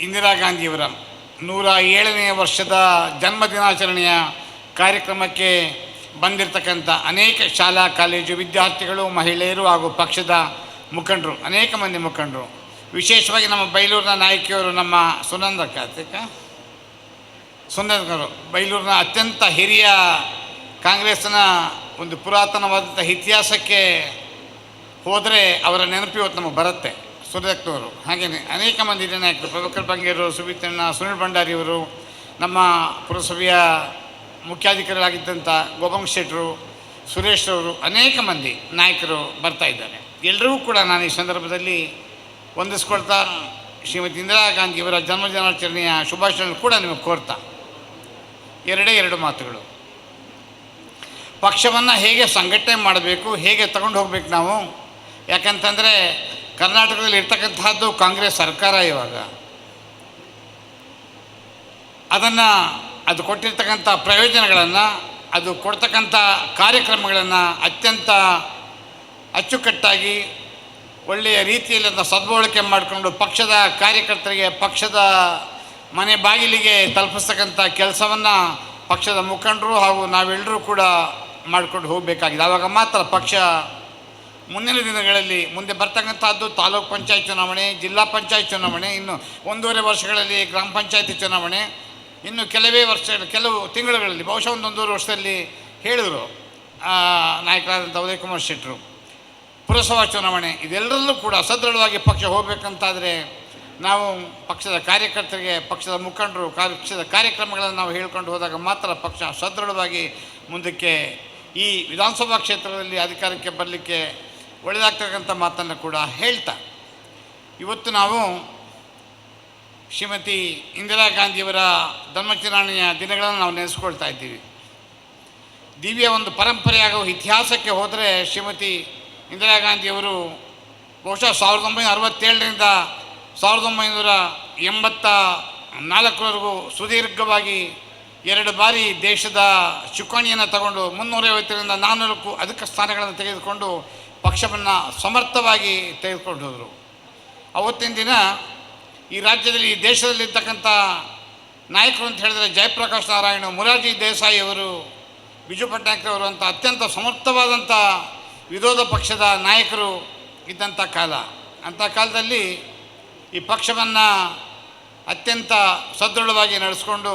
ಇಂದಿರಾ ಗಾಂಧಿಯವರ ನೂರ ಏಳನೇ ವರ್ಷದ ಜನ್ಮದಿನಾಚರಣೆಯ ಕಾರ್ಯಕ್ರಮಕ್ಕೆ ಬಂದಿರತಕ್ಕಂಥ ಅನೇಕ ಶಾಲಾ, ಕಾಲೇಜು ವಿದ್ಯಾರ್ಥಿಗಳು, ಮಹಿಳೆಯರು ಹಾಗೂ ಪಕ್ಷದ ಮುಖಂಡರು, ಅನೇಕ ಮಂದಿ ಮುಖಂಡರು. ವಿಶೇಷವಾಗಿ ನಮ್ಮ ಬೈಲೂರಿನ ನಾಯಕಿಯವರು ನಮ್ಮ ಸುನಂದ ಕಾರ್ತಿಕ. ಸುನಂದರು ಬೈಲೂರಿನ ಅತ್ಯಂತ ಹಿರಿಯ ಕಾಂಗ್ರೆಸ್ನ ಒಂದು ಪುರಾತನವಾದಂಥ ಇತಿಹಾಸಕ್ಕೆ ಹೋದರೆ ಅವರ ನೆನಪು ಇವತ್ತು ನಮಗೆ ಬರುತ್ತೆ. ಸುರದಕ್ತವರು ಹಾಗೆಯೇ ಅನೇಕ ಮಂದಿ ನಾಯಕರು. ಪ್ರಭಾಕರ್ ಬಂಗೇರು, ಸುಮಿತ್ರಣ್ಣ, ಸುನಿಲ್ ಭಂಡಾರಿಯವರು ನಮ್ಮ ಪುರಸಭೆಯ ಮುಖ್ಯಾಧಿಕಾರಿಗಳಾಗಿದ್ದಂಥ ಗೋಪಂಗ್ ಶೆಟ್ಟರು, ಸುರೇಶ್ ಅವರು ಅನೇಕ ಮಂದಿ ನಾಯಕರು ಬರ್ತಾ ಇದ್ದಾರೆ. ಎಲ್ಲರಿಗೂ ಕೂಡ ನಾನು ಈ ಸಂದರ್ಭದಲ್ಲಿ ಹೊಂದಿಸ್ಕೊಳ್ತಾ ಶ್ರೀಮತಿ ಇಂದಿರಾ ಗಾಂಧಿಯವರ ಜನ್ಮದಿನಾಚರಣೆಯ ಶುಭಾಶಯ ಕೂಡ ನಿಮಗೆ ಕೋರ್ತಾ. ಎರಡೇ ಎರಡು ಮಾತುಗಳು. ಪಕ್ಷವನ್ನು ಹೇಗೆ ಸಂಘಟನೆ ಮಾಡಬೇಕು, ಹೇಗೆ ತಗೊಂಡು ಹೋಗ್ಬೇಕು ನಾವು? ಯಾಕಂತಂದರೆ ಕರ್ನಾಟಕದಲ್ಲಿ ಇರ್ತಕ್ಕಂಥದ್ದು ಕಾಂಗ್ರೆಸ್ ಸರ್ಕಾರ ಇವಾಗ. ಅದನ್ನು ಅದು ಕೊಟ್ಟಿರ್ತಕ್ಕಂಥ ಪ್ರಯೋಜನಗಳನ್ನು, ಅದು ಕೊಡ್ತಕ್ಕಂಥ ಕಾರ್ಯಕ್ರಮಗಳನ್ನು ಅತ್ಯಂತ ಅಚ್ಚುಕಟ್ಟಾಗಿ ಒಳ್ಳೆಯ ರೀತಿಯಲ್ಲಿ ಅದನ್ನು ಸದ್ಬಳಕೆ ಮಾಡಿಕೊಂಡು ಪಕ್ಷದ ಕಾರ್ಯಕರ್ತರಿಗೆ, ಪಕ್ಷದ ಮನೆ ಬಾಗಿಲಿಗೆ ತಲುಪಿಸ್ತಕ್ಕಂಥ ಕೆಲಸವನ್ನು ಪಕ್ಷದ ಮುಖಂಡರು ಹಾಗೂ ನಾವೆಲ್ಲರೂ ಕೂಡ ಮಾಡ್ಕೊಂಡು ಹೋಗಬೇಕಾಗಿದೆ. ಆವಾಗ ಮಾತ್ರ ಪಕ್ಷ ಮುಂದಿನ ದಿನಗಳಲ್ಲಿ ಮುಂದೆ ಬರ್ತಕ್ಕಂಥದ್ದು ತಾಲೂಕ್ ಪಂಚಾಯತ್ ಚುನಾವಣೆ, ಜಿಲ್ಲಾ ಪಂಚಾಯತ್ ಚುನಾವಣೆ, ಇನ್ನು ಒಂದೂವರೆ ವರ್ಷಗಳಲ್ಲಿ ಗ್ರಾಮ ಪಂಚಾಯತಿ ಚುನಾವಣೆ, ಇನ್ನು ಕೆಲವೇ ವರ್ಷ, ಕೆಲವು ತಿಂಗಳುಗಳಲ್ಲಿ, ಬಹುಶಃ ಒಂದು ಒಂದೂವರೆ ವರ್ಷದಲ್ಲಿ ಹೇಳಿದರು ನಾಯಕರಾದಂಥ ಉದಯ್ ಕುಮಾರ್ ಶೆಟ್ಟರು. ಪುರಸಭಾ ಚುನಾವಣೆ, ಇದೆಲ್ಲರಲ್ಲೂ ಕೂಡ ಸದೃಢವಾಗಿ ಪಕ್ಷ ಹೋಗಬೇಕಂತಾದರೆ ನಾವು ಪಕ್ಷದ ಕಾರ್ಯಕರ್ತರಿಗೆ, ಪಕ್ಷದ ಮುಖಂಡರು, ಪಕ್ಷದ ಕಾರ್ಯಕ್ರಮಗಳನ್ನು ನಾವು ಹೇಳ್ಕೊಂಡು ಹೋದಾಗ ಮಾತ್ರ ಪಕ್ಷ ಸದೃಢವಾಗಿ ಮುಂದಕ್ಕೆ ಈ ವಿಧಾನಸಭಾ ಕ್ಷೇತ್ರದಲ್ಲಿ ಅಧಿಕಾರಕ್ಕೆ ಬರಲಿಕ್ಕೆ ಒಳ್ಳೆಯದಾಗ್ತಕ್ಕಂಥ ಮಾತನ್ನು ಕೂಡ ಹೇಳ್ತಾ. ಇವತ್ತು ನಾವು ಶ್ರೀಮತಿ ಇಂದಿರಾ ಗಾಂಧಿಯವರ ಧರ್ಮಚರಣೆಯ ದಿನಗಳನ್ನು ನಾವು ನೆನೆಸ್ಕೊಳ್ತಾ ಇದ್ದೀವಿ. ದಿವ್ಯ ಒಂದು ಪರಂಪರೆಯಾಗುವ ಇತಿಹಾಸಕ್ಕೆ ಹೋದರೆ ಶ್ರೀಮತಿ ಇಂದಿರಾ ಗಾಂಧಿಯವರು ಬಹುಶಃ ಸಾವಿರದ ಒಂಬೈನೂರ ಅರವತ್ತೇಳರಿಂದ ಸಾವಿರದ ಒಂಬೈನೂರ ಎಂಬತ್ತ ನಾಲ್ಕರವರೆಗೂ ಸುದೀರ್ಘವಾಗಿ ಎರಡು ಬಾರಿ ದೇಶದ ಚುಕ್ಕಾಣಿಯನ್ನು ತಗೊಂಡು ಮುನ್ನೂರೈವತ್ತರಿಂದ ನಾನ್ನೂರಕ್ಕೂ ಅಧಿಕ ಸ್ಥಾನಗಳನ್ನು ತೆಗೆದುಕೊಂಡು ಪಕ್ಷವನ್ನು ಸಮರ್ಥವಾಗಿ ತೆಗೆದುಕೊಂಡು ಹೋದರು. ಅವತ್ತಿನ ದಿನ ಈ ರಾಜ್ಯದಲ್ಲಿ, ಈ ದೇಶದಲ್ಲಿರ್ತಕ್ಕಂಥ ನಾಯಕರು ಅಂತ ಹೇಳಿದರೆ ಜಯಪ್ರಕಾಶ್ ನಾರಾಯಣ, ಮುರಾರ್ಜಿ ದೇಸಾಯಿ ಅವರು, ಬಿಜು ಪಟ್ನಾಯಕರವರು ಅಂತ ಅತ್ಯಂತ ಸಮರ್ಥವಾದಂಥ ವಿರೋಧ ಪಕ್ಷದ ನಾಯಕರು ಇದ್ದಂಥ ಕಾಲ. ಅಂಥ ಕಾಲದಲ್ಲಿ ಈ ಪಕ್ಷವನ್ನು ಅತ್ಯಂತ ಸದೃಢವಾಗಿ ನಡೆಸ್ಕೊಂಡು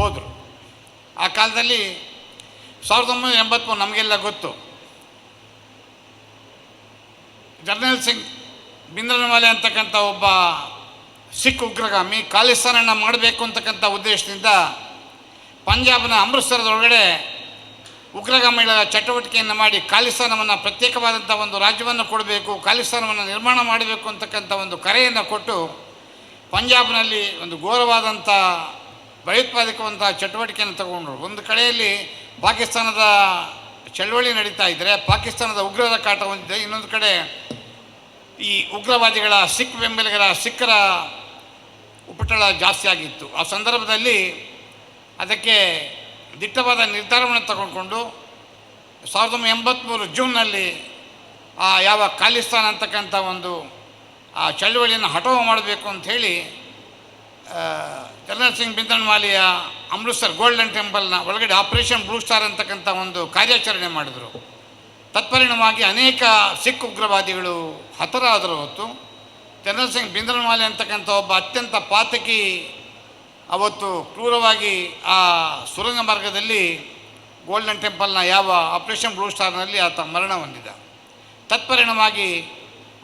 ಹೋದರು. ಆ ಕಾಲದಲ್ಲಿ ಸಾವಿರದ ಒಂಬೈನೂರ ಎಂಬತ್ತ್ಮೂರು ನಮಗೆಲ್ಲ ಗೊತ್ತು. ಜರ್ನಲ್ ಸಿಂಗ್ ಬಿಂದ್ರನವಾಲೆ ಅಂತಕ್ಕಂಥ ಒಬ್ಬ ಸಿಖ್ ಉಗ್ರಗಾಮಿ ಖಾಲಿಸ್ತಾನನ್ನು ಮಾಡಬೇಕು ಅಂತಕ್ಕಂಥ ಉದ್ದೇಶದಿಂದ ಪಂಜಾಬ್ನ ಅಮೃತ್ಸರದೊಳಗಡೆ ಉಗ್ರಗಾಮಿಗಳ ಚಟುವಟಿಕೆಯನ್ನು ಮಾಡಿ ಖಾಲಿಸ್ತಾನವನ್ನು ಪ್ರತ್ಯೇಕವಾದಂಥ ಒಂದು ರಾಜ್ಯವನ್ನು ಕೊಡಬೇಕು, ಖಾಲಿಸ್ತಾನವನ್ನು ನಿರ್ಮಾಣ ಮಾಡಬೇಕು ಅಂತಕ್ಕಂಥ ಒಂದು ಕರೆಯನ್ನು ಕೊಟ್ಟು ಪಂಜಾಬ್ನಲ್ಲಿ ಒಂದು ಘೋರವಾದಂಥ ಭಯೋತ್ಪಾದಕವಂಥ ಚಟುವಟಿಕೆಯನ್ನು ತಗೊಂಡರು. ಒಂದು ಕಡೆಯಲ್ಲಿ ಪಾಕಿಸ್ತಾನದ ಚಳವಳಿ ನಡೀತಾ ಇದ್ದರೆ ಪಾಕಿಸ್ತಾನದ ಉಗ್ರರ ಕಾಟ ಹೊಂದಿದೆ. ಇನ್ನೊಂದು ಕಡೆ ಈ ಉಗ್ರವಾದಿಗಳ, ಸಿಖ್ ಬೆಂಬಲಿಗರ, ಸಿಖ್ಖರ ಉಪಟಳ ಜಾಸ್ತಿ ಆಗಿತ್ತು. ಆ ಸಂದರ್ಭದಲ್ಲಿ ಅದಕ್ಕೆ ದಿಟ್ಟವಾದ ನಿರ್ಧಾರವನ್ನು ತಗೊಂಡ್ಕೊಂಡು ಸಾವಿರದ ಒಂಬೈನೂರ ಎಂಬತ್ತ್ಮೂರು ಜೂನ್ನಲ್ಲಿ ಆ ಯಾವ ಖಾಲಿಸ್ತಾನ್ ಅಂತಕ್ಕಂಥ ಒಂದು ಆ ಚಳವಳಿಯನ್ನು ಹಠವು ಮಾಡಬೇಕು ಅಂಥೇಳಿ ಜನರಲ್ ಸಿಂಗ್ ಬಿಂದನ್ವಾಲಿಯ ಅಮೃತ್ಸರ್ ಗೋಲ್ಡನ್ ಟೆಂಪಲ್ನ ಒಳಗಡೆ ಆಪರೇಷನ್ ಬ್ಲೂ ಸ್ಟಾರ್ ಅಂತಕ್ಕಂಥ ಒಂದು ಕಾರ್ಯಾಚರಣೆ ಮಾಡಿದರು. ತತ್ಪರಿಣವಾಗಿ ಅನೇಕ ಸಿಖ್ ಉಗ್ರವಾದಿಗಳು ಹತರಾದರು ಹೊತ್ತು ಜನರಲ್ ಸಿಂಗ್ ಬಿಂದ್ರನ್ವಾಲೆ ಅಂತಕ್ಕಂಥ ಒಬ್ಬ ಅತ್ಯಂತ ಪಾತಕಿ ಅವತ್ತು ಕ್ರೂರವಾಗಿ ಆ ಸುರಂಗ ಮಾರ್ಗದಲ್ಲಿ ಗೋಲ್ಡನ್ ಟೆಂಪಲ್ನ ಯಾವ ಆಪರೇಷನ್ ಬ್ಲೂ ಸ್ಟಾರ್ನಲ್ಲಿ ಆತ ಮರಣ ಹೊಂದಿದ. ತತ್ಪರಿಣವಾಗಿ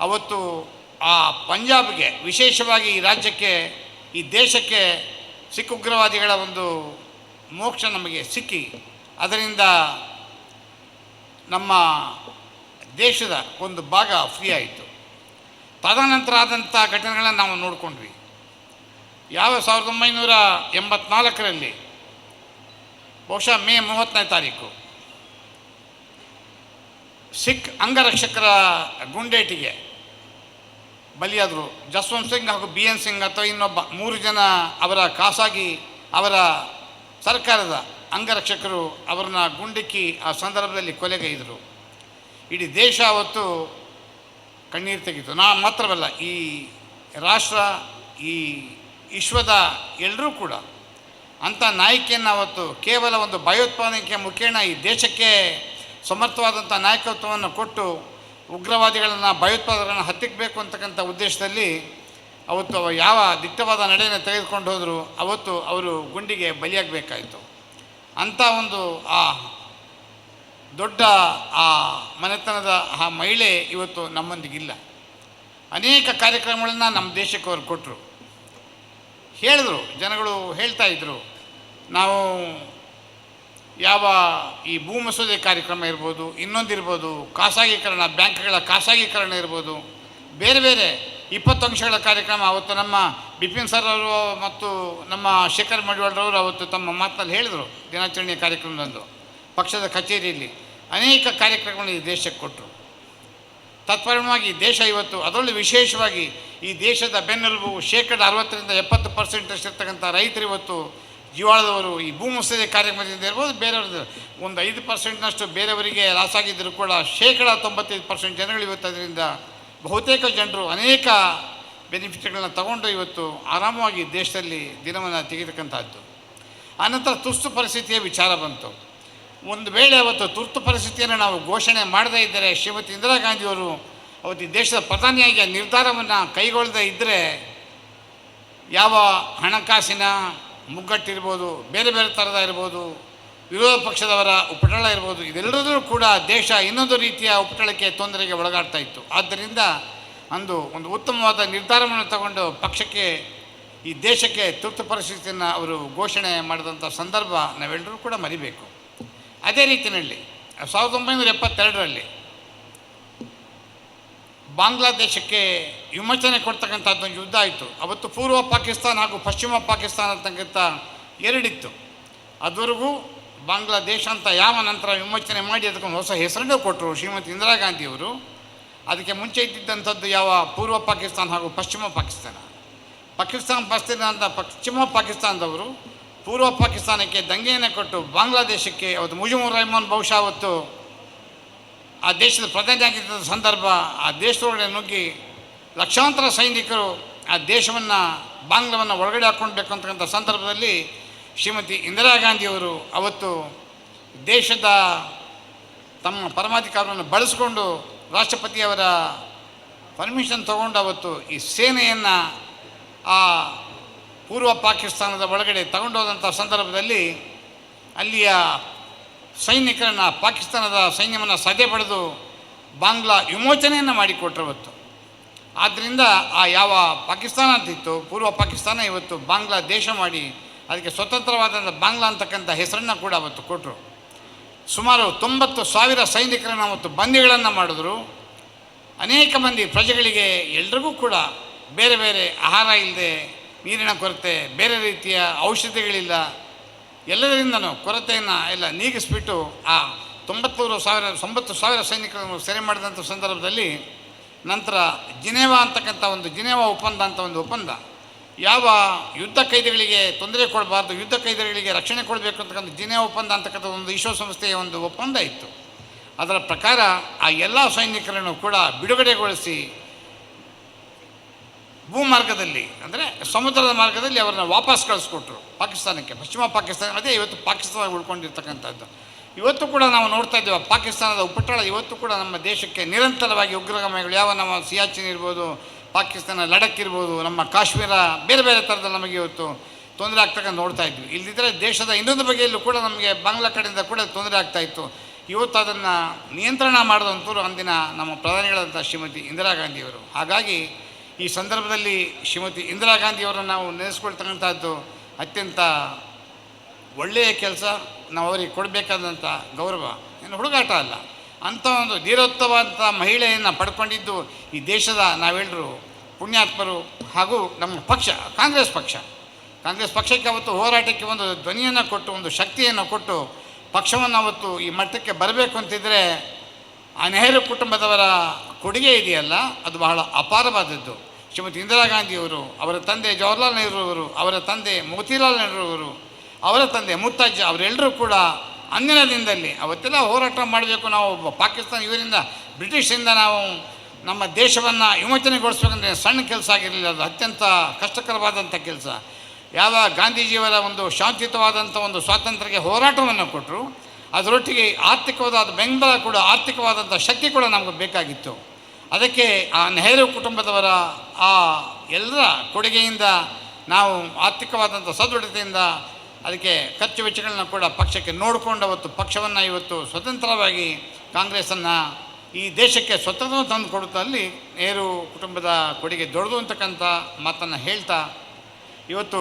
ಅವತ್ತು ಆ ಪಂಜಾಬ್ಗೆ ವಿಶೇಷವಾಗಿ ಈ ರಾಜ್ಯಕ್ಕೆ ಈ ದೇಶಕ್ಕೆ ಸಿಖ್ ಉಗ್ರವಾದಿಗಳ ಒಂದು ಮೋಕ್ಷ ನಮಗೆ ಸಿಕ್ಕಿ, ಅದರಿಂದ ನಮ್ಮ ದೇಶದ ಒಂದು ಭಾಗ ಫ್ರೀ ಆಯಿತು. ತದನಂತರ ಆದಂಥ ಘಟನೆಗಳನ್ನು ನಾವು ನೋಡಿಕೊಂಡ್ವಿ. ಯಾವ ಸಾವಿರದ ಒಂಬೈನೂರ ಎಂಬತ್ನಾಲ್ಕರಲ್ಲಿ, ಬಹುಶಃ ಮೇ ಮೂವತ್ತನೇ ತಾರೀಕು, ಸಿಖ್ ಅಂಗರಕ್ಷಕರ ಗುಂಡೇಟಿಗೆ ಬಲಿಯಾದರು. ಜಸ್ವಂತ್ ಸಿಂಗ್ ಹಾಗೂ ಬಿ ಎನ್ ಸಿಂಗ್ ಅಥವಾ ಇನ್ನೊಬ್ಬ ಮೂರು ಜನ ಅವರ ಖಾಸಗಿ, ಅವರ ಸರ್ಕಾರದ ಅಂಗರಕ್ಷಕರು ಅವರನ್ನ ಗುಂಡಿಕ್ಕಿ ಆ ಸಂದರ್ಭದಲ್ಲಿ ಕೊಲೆಗೈದರು. ಇಡೀ ದೇಶ ಅವತ್ತು ಕಣ್ಣೀರು ತೆಗೀತು. ನಾ ಮಾತ್ರವಲ್ಲ, ಈ ರಾಷ್ಟ್ರ, ಈ ವಿಶ್ವದ ಎಲ್ಲರೂ ಕೂಡ ಅಂಥ ನಾಯಕಿಯನ್ನು ಅವತ್ತು ಕೇವಲ ಒಂದು ಭಯೋತ್ಪಾದನೆಗೆ ಮುಖೇಣ ಈ ದೇಶಕ್ಕೆ ಸಮರ್ಥವಾದಂಥ ನಾಯಕತ್ವವನ್ನು ಕೊಟ್ಟು ಉಗ್ರವಾದಿಗಳನ್ನು ಭಯೋತ್ಪಾದಕರನ್ನು ಹತ್ತಿಕ್ಕಬೇಕು ಅಂತಕ್ಕಂಥ ಉದ್ದೇಶದಲ್ಲಿ ಅವತ್ತು ಅವ ಯಾವ ದಿಟ್ಟವಾದ ನಡೆಯನ್ನು ತೆಗೆದುಕೊಂಡು ಹೋದರೂ, ಅವತ್ತು ಅವರು ಗುಂಡಿಗೆ ಬಲಿಯಾಗಬೇಕಾಯಿತು. ಅಂಥ ಒಂದು ಆ ದೊಡ್ಡ ಆ ಮನೆತನದ ಆ ಮಹಿಳೆ ಇವತ್ತು ನಮ್ಮೊಂದಿಗಿಲ್ಲ. ಅನೇಕ ಕಾರ್ಯಕ್ರಮಗಳನ್ನು ನಮ್ಮ ದೇಶಕ್ಕೆ ಅವರು ಕೊಟ್ಟರು ಹೇಳಿದ್ರು, ಜನಗಳು ಹೇಳ್ತಾ ಇದ್ದರು ನಾವು ಯಾವ ಈ ಭೂ ಮಸೂದೆ ಕಾರ್ಯಕ್ರಮ ಇರ್ಬೋದು, ಇನ್ನೊಂದಿರ್ಬೋದು, ಖಾಸಗೀಕರಣ, ಬ್ಯಾಂಕ್ಗಳ ಖಾಸಗೀಕರಣ ಇರ್ಬೋದು, ಬೇರೆ ಬೇರೆ ಇಪ್ಪತ್ತು ಅಂಶಗಳ ಕಾರ್ಯಕ್ರಮ ಅವತ್ತು ನಮ್ಮ ಬಿಪಿನ್ ಸರ್ ಅವರು ಮತ್ತು ನಮ್ಮ ಶೇಖರ್ ಮಡಿವಾಳ್ರವರು ಅವತ್ತು ತಮ್ಮ ಮಾತಿನಲ್ಲಿ ಹೇಳಿದರು, ದಿನಾಚರಣೆಯ ಕಾರ್ಯಕ್ರಮದಂದು, ಪಕ್ಷದ ಕಚೇರಿಯಲ್ಲಿ. ಅನೇಕ ಕಾರ್ಯಕ್ರಮಗಳು ಈ ದೇಶಕ್ಕೆ ಕೊಟ್ಟರು. ತತ್ಪರವಾಗಿ ದೇಶ ಇವತ್ತು ಅದರಲ್ಲೂ ವಿಶೇಷವಾಗಿ ಈ ದೇಶದ ಬೆನ್ನೆಲುಬು ಶೇಕಡ ಅರವತ್ತರಿಂದ ಎಪ್ಪತ್ತು ಪರ್ಸೆಂಟ್ ಇರ್ತಕ್ಕಂಥ ರೈತರು ಇವತ್ತು ಜೀವಾಳದವರು ಈ ಭೂ ಮಸೂದೆ ಕಾರ್ಯಕ್ರಮದಿಂದ ಇರ್ಬೋದು ಬೇರೆಯವ್ರದ್ದು ಒಂದು ಐದು ಪರ್ಸೆಂಟ್ನಷ್ಟು ಬೇರೆಯವರಿಗೆ ಲಾಸ್ ಆಗಿದ್ದರೂ ಕೂಡ ಶೇಕಡ ತೊಂಬತ್ತೈದು ಪರ್ಸೆಂಟ್ ಜನಗಳು ಇವತ್ತು ಅದರಿಂದ ಬಹುತೇಕ ಜನರು ಅನೇಕ ಬೆನಿಫಿಟ್ಗಳನ್ನ ತಗೊಂಡು ಇವತ್ತು ಆರಾಮವಾಗಿ ದೇಶದಲ್ಲಿ ದಿನವನ್ನು ತೆಗೆತಕ್ಕಂಥದ್ದು ಆನಂತರ ತುರ್ತು ಪರಿಸ್ಥಿತಿಯ ವಿಚಾರ ಬಂತು. ಒಂದು ವೇಳೆ ಅವತ್ತು ತುರ್ತು ಪರಿಸ್ಥಿತಿಯನ್ನು ನಾವು ಘೋಷಣೆ ಮಾಡದೇ ಇದ್ದರೆ, ಶ್ರೀಮತಿ ಇಂದಿರಾ ಗಾಂಧಿಯವರು ಅವತ್ತು ದೇಶದ ಪ್ರಧಾನಿಯಾಗಿ ನಿರ್ಧಾರವನ್ನು ಕೈಗೊಳ್ಳದೇ ಇದ್ದರೆ, ಯಾವ ಹಣಕಾಸಿನ ಮುಗ್ಗಟ್ಟಿರ್ಬೋದು, ಬೇರೆ ಬೇರೆ ಥರದ ಇರ್ಬೋದು, ವಿರೋಧ ಪಕ್ಷದವರ ಉಪಟಳ ಇರ್ಬೋದು ಇದೆಲ್ಲದೂ ಕೂಡ ದೇಶ ಇನ್ನೊಂದು ರೀತಿಯ ಉಪಟಳಕ್ಕೆ ತೊಂದರೆಗೆ ಒಳಗಾಡ್ತಾ ಇತ್ತು. ಆದ್ದರಿಂದ ಅಂದು ಒಂದು ಉತ್ತಮವಾದ ನಿರ್ಧಾರವನ್ನು ತಗೊಂಡು ಪಕ್ಷಕ್ಕೆ, ಈ ದೇಶಕ್ಕೆ ತುರ್ತು ಪರಿಸ್ಥಿತಿಯನ್ನು ಅವರು ಘೋಷಣೆ ಮಾಡಿದಂಥ ಸಂದರ್ಭ ನಾವೆಲ್ಲರೂ ಕೂಡ ಮರಿಬೇಕು. ಅದೇ ರೀತಿಯಲ್ಲಿ ಸಾವಿರದ ಒಂಬೈನೂರ ಎಪ್ಪತ್ತೆರಡರಲ್ಲಿ ಬಾಂಗ್ಲಾದೇಶಕ್ಕೆ ವಿಮೋಚನೆ ಕೊಡ್ತಕ್ಕಂಥದ್ದು ಯುದ್ಧ ಆಯಿತು. ಅವತ್ತು ಪೂರ್ವ ಪಾಕಿಸ್ತಾನ ಹಾಗೂ ಪಶ್ಚಿಮ ಪಾಕಿಸ್ತಾನ ಅಂತಕ್ಕಂಥ ಎರಡಿತ್ತು. ಅದುವರೆಗೂ ಬಾಂಗ್ಲಾದೇಶ ಅಂತ ಯಾವ ನಂತರ ವಿಮೋಚನೆ ಮಾಡಿ ಅದಕ್ಕೊಂದು ಹೊಸ ಹೆಸರನ್ನು ಕೊಟ್ಟರು ಶ್ರೀಮತಿ ಇಂದಿರಾ ಗಾಂಧಿಯವರು. ಅದಕ್ಕೆ ಮುಂಚೆ ಇದ್ದಿದ್ದಂಥದ್ದು ಯಾವ ಪೂರ್ವ ಪಾಕಿಸ್ತಾನ ಹಾಗೂ ಪಶ್ಚಿಮ ಪಾಕಿಸ್ತಾನ. ಪಾಕಿಸ್ತಾನ ಪಾಕಿಸ್ತಾನ ಪಶ್ಚಿಮ ಪಾಕಿಸ್ತಾನದವರು ಪೂರ್ವ ಪಾಕಿಸ್ತಾನಕ್ಕೆ ದಂಗೆಯನ್ನು ಕೊಟ್ಟು ಬಾಂಗ್ಲಾದೇಶಕ್ಕೆ ಅವತ್ತು ಮುಜಿಬುರ್ ರಹಮಾನ್ ಬಹುಶಃ ಅವತ್ತು ಆ ದೇಶದ ಪ್ರಧಾನಿಯಾಗಿದ್ದ ಸಂದರ್ಭ, ಆ ದೇಶದೊಳಗಡೆ ನುಗ್ಗಿ ಲಕ್ಷಾಂತರ ಸೈನಿಕರು ಆ ದೇಶವನ್ನು, ಬಾಂಗ್ಲವನ್ನು ಒಳಗಡೆ ಹಾಕ್ಕೊಳ್ಬೇಕು ಸಂದರ್ಭದಲ್ಲಿ ಶ್ರೀಮತಿ ಇಂದಿರಾ ಗಾಂಧಿಯವರು ಅವತ್ತು ದೇಶದ ತಮ್ಮ ಪರಮಾಧಿಕಾರವನ್ನು ಬಳಸಿಕೊಂಡು ರಾಷ್ಟ್ರಪತಿಯವರ ಪರ್ಮಿಷನ್ ತಗೊಂಡು ಅವತ್ತು ಈ ಸೇನೆಯನ್ನು ಆ ಪೂರ್ವ ಪಾಕಿಸ್ತಾನದ ಒಳಗಡೆ ತಗೊಂಡೋದಂಥ ಸಂದರ್ಭದಲ್ಲಿ ಅಲ್ಲಿಯ ಸೈನಿಕರನ್ನು ಪಾಕಿಸ್ತಾನದ ಸೈನ್ಯವನ್ನು ಸದೆ ಪಡೆದು ಬಾಂಗ್ಲಾ ವಿಮೋಚನೆಯನ್ನು ಮಾಡಿಕೊಟ್ರು ಅವತ್ತು ಆದ್ದರಿಂದ ಆ ಯಾವ ಪಾಕಿಸ್ತಾನ ಅಂತಿತ್ತು, ಪೂರ್ವ ಪಾಕಿಸ್ತಾನ ಇವತ್ತು ಬಾಂಗ್ಲಾ ದೇಶ ಮಾಡಿ ಅದಕ್ಕೆ ಸ್ವತಂತ್ರವಾದಂಥ ಬಾಂಗ್ಲಾ ಅಂತಕ್ಕಂಥ ಹೆಸರನ್ನು ಕೂಡ ಅವತ್ತು ಕೊಟ್ಟರು ಸುಮಾರು ತೊಂಬತ್ತು ಸಾವಿರ ಸೈನಿಕರನ್ನು ಅವತ್ತು ಬಂದಿಗಳನ್ನು ಮಾಡಿದ್ರು. ಅನೇಕ ಮಂದಿ ಪ್ರಜೆಗಳಿಗೆ ಎಲ್ರಿಗೂ ಕೂಡ ಬೇರೆ ಬೇರೆ ಆಹಾರ ಇಲ್ಲದೆ ನೀರಿನ ಕೊರತೆ, ಬೇರೆ ರೀತಿಯ ಔಷಧಿಗಳಿಲ್ಲ ಎಲ್ಲದರಿಂದನೂ ಕೊರತೆಯನ್ನು ಎಲ್ಲ ನೀಗಿಸ್ಬಿಟ್ಟು ಆ ತೊಂಬತ್ತೂರು ಸಾವಿರ, ತೊಂಬತ್ತು ಸಾವಿರ ಸೈನಿಕರನ್ನು ಸೆರೆ ಮಾಡಿದಂಥ ಸಂದರ್ಭದಲ್ಲಿ ನಂತರ ಜಿನೇವಾ ಅಂತಕ್ಕಂಥ ಒಂದು ಜಿನೇವಾ ಒಪ್ಪಂದ ಅಂತ ಒಂದು ಒಪ್ಪಂದ. ಯಾವ ಯುದ್ಧ ಕೈದಿಗಳಿಗೆ ತೊಂದರೆ ಕೊಡಬಾರ್ದು, ಯುದ್ಧ ಕೈದಿಗಳಿಗೆ ರಕ್ಷಣೆ ಕೊಡಬೇಕು ಅಂತಕ್ಕಂಥ ಜಿನೇವಾ ಒಪ್ಪಂದ ಅಂತಕ್ಕಂಥ ಒಂದು ವಿಶ್ವಸಂಸ್ಥೆಯ ಒಂದು ಒಪ್ಪಂದ ಇತ್ತು. ಅದರ ಪ್ರಕಾರ ಆ ಎಲ್ಲ ಸೈನಿಕರನ್ನು ಕೂಡ ಬಿಡುಗಡೆಗೊಳಿಸಿ ಭೂಮಾರ್ಗದಲ್ಲಿ, ಅಂದರೆ ಸಮುದ್ರದ ಮಾರ್ಗದಲ್ಲಿ ಅವರನ್ನ ವಾಪಸ್ ಕಳಿಸ್ಕೊಟ್ರು, ಪಾಕಿಸ್ತಾನಕ್ಕೆ. ಪಶ್ಚಿಮ ಪಾಕಿಸ್ತಾನ, ಅದೇ ಇವತ್ತು ಪಾಕಿಸ್ತಾನ ಉಳ್ಕೊಂಡಿರ್ತಕ್ಕಂಥದ್ದು. ಇವತ್ತು ಕೂಡ ನಾವು ನೋಡ್ತಾ ಇದ್ದೇವೆ, ಪಾಕಿಸ್ತಾನದ ಉಪಟಳ ಇವತ್ತು ಕೂಡ ನಮ್ಮ ದೇಶಕ್ಕೆ ನಿರಂತರವಾಗಿ ಉಗ್ರಗಾಮಿಗಳು, ಯಾವ ನಮ್ಮ ಸಿಯಾಚಿನ್ ಇರ್ಬೋದು, ಪಾಕಿಸ್ತಾನ ಲಡಕ್ ಇರ್ಬೋದು, ನಮ್ಮ ಕಾಶ್ಮೀರ, ಬೇರೆ ಬೇರೆ ಥರದ ನಮಗೆ ಇವತ್ತು ತೊಂದರೆ ಆಗ್ತಕ್ಕಂಥ ನೋಡ್ತಾ ಇದ್ವಿ. ಇಲ್ಲದಿದ್ದರೆ ದೇಶದ ಇನ್ನೊಂದು ಬಗೆಯಲ್ಲೂ ಕೂಡ ನಮಗೆ ಬಾಂಗ್ಲಾ ಕಡೆಯಿಂದ ಕೂಡ ತೊಂದರೆ ಆಗ್ತಾ ಇತ್ತು. ಇವತ್ತು ಅದನ್ನು ನಿಯಂತ್ರಣ ಮಾಡಿದಂಥವ್ರು ಅಂದಿನ ನಮ್ಮ ಪ್ರಧಾನಿಗಳಾದಂಥ ಶ್ರೀಮತಿ ಇಂದಿರಾ ಗಾಂಧಿಯವರು. ಹಾಗಾಗಿ ಈ ಸಂದರ್ಭದಲ್ಲಿ ಶ್ರೀಮತಿ ಇಂದಿರಾ ಗಾಂಧಿಯವರನ್ನು ನಾವು ನೆನೆಸ್ಕೊಳ್ತಕ್ಕಂಥದ್ದು ಅತ್ಯಂತ ಒಳ್ಳೆಯ ಕೆಲಸ, ನಾವು ಅವರಿಗೆ ಕೊಡಬೇಕಾದಂಥ ಗೌರವ. ಏನು ಹುಡುಗಾಟ ಅಲ್ಲ. ಅಂಥ ಒಂದು ಧೀರೋತ್ತವಾದಂಥ ಮಹಿಳೆಯನ್ನು ಪಡ್ಕೊಂಡಿದ್ದು ಈ ದೇಶದ ನಾವೆಲ್ಲರೂ ಪುಣ್ಯಾತ್ಮರು ಹಾಗೂ ನಮ್ಮ ಪಕ್ಷ, ಕಾಂಗ್ರೆಸ್ ಪಕ್ಷ. ಕಾಂಗ್ರೆಸ್ ಪಕ್ಷಕ್ಕೆ ಅವತ್ತು ಹೋರಾಟಕ್ಕೆ ಒಂದು ಧ್ವನಿಯನ್ನು ಕೊಟ್ಟು, ಒಂದು ಶಕ್ತಿಯನ್ನು ಕೊಟ್ಟು ಪಕ್ಷವನ್ನು ಅವತ್ತು ಈ ಮಟ್ಟಕ್ಕೆ ಬರಬೇಕು ಅಂತಿದ್ದರೆ ಆ ನೆಹರು ಕುಟುಂಬದವರ ಕೊಡುಗೆ ಇದೆಯಲ್ಲ, ಅದು ಬಹಳ ಅಪಾರವಾದದ್ದು. ಶ್ರೀಮತಿ ಇಂದಿರಾ ಗಾಂಧಿಯವರು, ಅವರ ತಂದೆ ಜವಾಹರ್ಲಾಲ್ ನೆಹರು ಅವರು, ಅವರ ತಂದೆ ಮೋತಿಲಾಲ್ ನೆಹರು ಅವರು, ಅವರ ತಂದೆ ಮುತ್ತಜ್ಜ ಅವರೆಲ್ಲರೂ ಕೂಡ ಅಂದಿನ ದಿನದಲ್ಲಿ ಅವತ್ತೆಲ್ಲ ಹೋರಾಟ ಮಾಡಬೇಕು ನಾವು ಪಾಕಿಸ್ತಾನ ಇವರಿಂದ, ಬ್ರಿಟಿಷರಿಂದ ನಾವು ನಮ್ಮ ದೇಶವನ್ನು ವಿಮೋಚನೆಗೊಳಿಸ್ಬೇಕಂದ್ರೆ ಸಣ್ಣ ಕೆಲಸ ಆಗಿರಲಿಲ್ಲ, ಅದು ಅತ್ಯಂತ ಕಷ್ಟಕರವಾದಂಥ ಕೆಲಸ. ಯಾವ ಗಾಂಧೀಜಿಯವರ ಒಂದು ಶಾಂತಿಯುತವಾದಂಥ ಒಂದು ಸ್ವಾತಂತ್ರ್ಯಕ್ಕೆ ಹೋರಾಟವನ್ನು ಕೊಟ್ಟರು ಅದರೊಟ್ಟಿಗೆ ಆರ್ಥಿಕವಾದ ಬೆಂಬಲ ಕೂಡ ಆರ್ಥಿಕವಾದಂಥ ಶಕ್ತಿ ಕೂಡ ನಮಗೆ ಬೇಕಾಗಿತ್ತು. ಅದಕ್ಕೆ ಆ ನೆಹರು ಕುಟುಂಬದವರ ಆ ಎಲ್ಲರ ಕೊಡುಗೆಯಿಂದ ನಾವು ಆರ್ಥಿಕವಾದಂಥ ಸದೃಢತೆಯಿಂದ ಅದಕ್ಕೆ ಖರ್ಚು ವೆಚ್ಚಗಳನ್ನ ಕೂಡ ಪಕ್ಷಕ್ಕೆ ನೋಡಿಕೊಂಡು ಅವತ್ತು ಪಕ್ಷವನ್ನು ಇವತ್ತು ಸ್ವತಂತ್ರವಾಗಿ ಕಾಂಗ್ರೆಸ್ಸನ್ನು ಈ ದೇಶಕ್ಕೆ ಸ್ವತಂತ್ರ ತಂದು ಕೊಡುತ್ತಲ್ಲಿ ನೆಹರು ಕುಟುಂಬದ ಕೊಡುಗೆ ದೊಡ್ಡದು ಅಂತಕ್ಕಂಥ ಮಾತನ್ನು ಹೇಳ್ತಾ, ಇವತ್ತು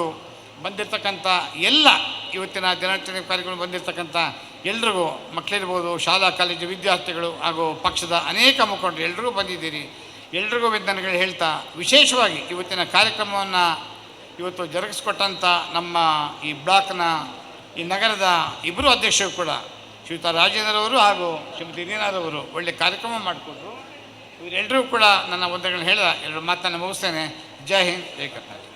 ಬಂದಿರತಕ್ಕಂಥ ಎಲ್ಲ ಇವತ್ತಿನ ದಿನಾಚರಣೆ ಕಾರ್ಯಕ್ರಮ ಬಂದಿರತಕ್ಕಂಥ ಎಲ್ರಿಗೂ ಮಕ್ಕಳಿರ್ಬೋದು, ಶಾಲಾ, ಕಾಲೇಜು ವಿದ್ಯಾರ್ಥಿಗಳು ಹಾಗೂ ಪಕ್ಷದ ಅನೇಕ ಮುಖಂಡರು ಎಲ್ರಿಗೂ ಬಂದಿದ್ದೀರಿ. ಎಲ್ರಿಗೂ ವಂದನೆಗಳು ಹೇಳ್ತಾ ವಿಶೇಷವಾಗಿ ಇವತ್ತಿನ ಕಾರ್ಯಕ್ರಮವನ್ನು ಇವತ್ತು ಜರುಗಿಸ್ಕೊಟ್ಟಂಥ ನಮ್ಮ ಈ ಬ್ಲಾಕ್ನ ಈ ನಗರದ ಇಬ್ಬರು ಅಧ್ಯಕ್ಷರು ಕೂಡ ಶ್ರೀಯುತ ರಾಜೇಂದ್ರವರು ಹಾಗೂ ಶ್ರೀಮತಿ ನೀನಾರವರು ಒಳ್ಳೆ ಕಾರ್ಯಕ್ರಮ ಮಾಡಿಕೊಟ್ರು. ಇವರೆಲ್ಲರೂ ಕೂಡ ನನ್ನ ಒಂದಗಳನ್ನ ಹೇಳಿದ ಎರಡು ಮಾತನ್ನು ಮುಗಿಸ್ತೇನೆ. ಜೈ ಹಿಂದ್, ಜೈ ಕರ್ನಾಟಕ.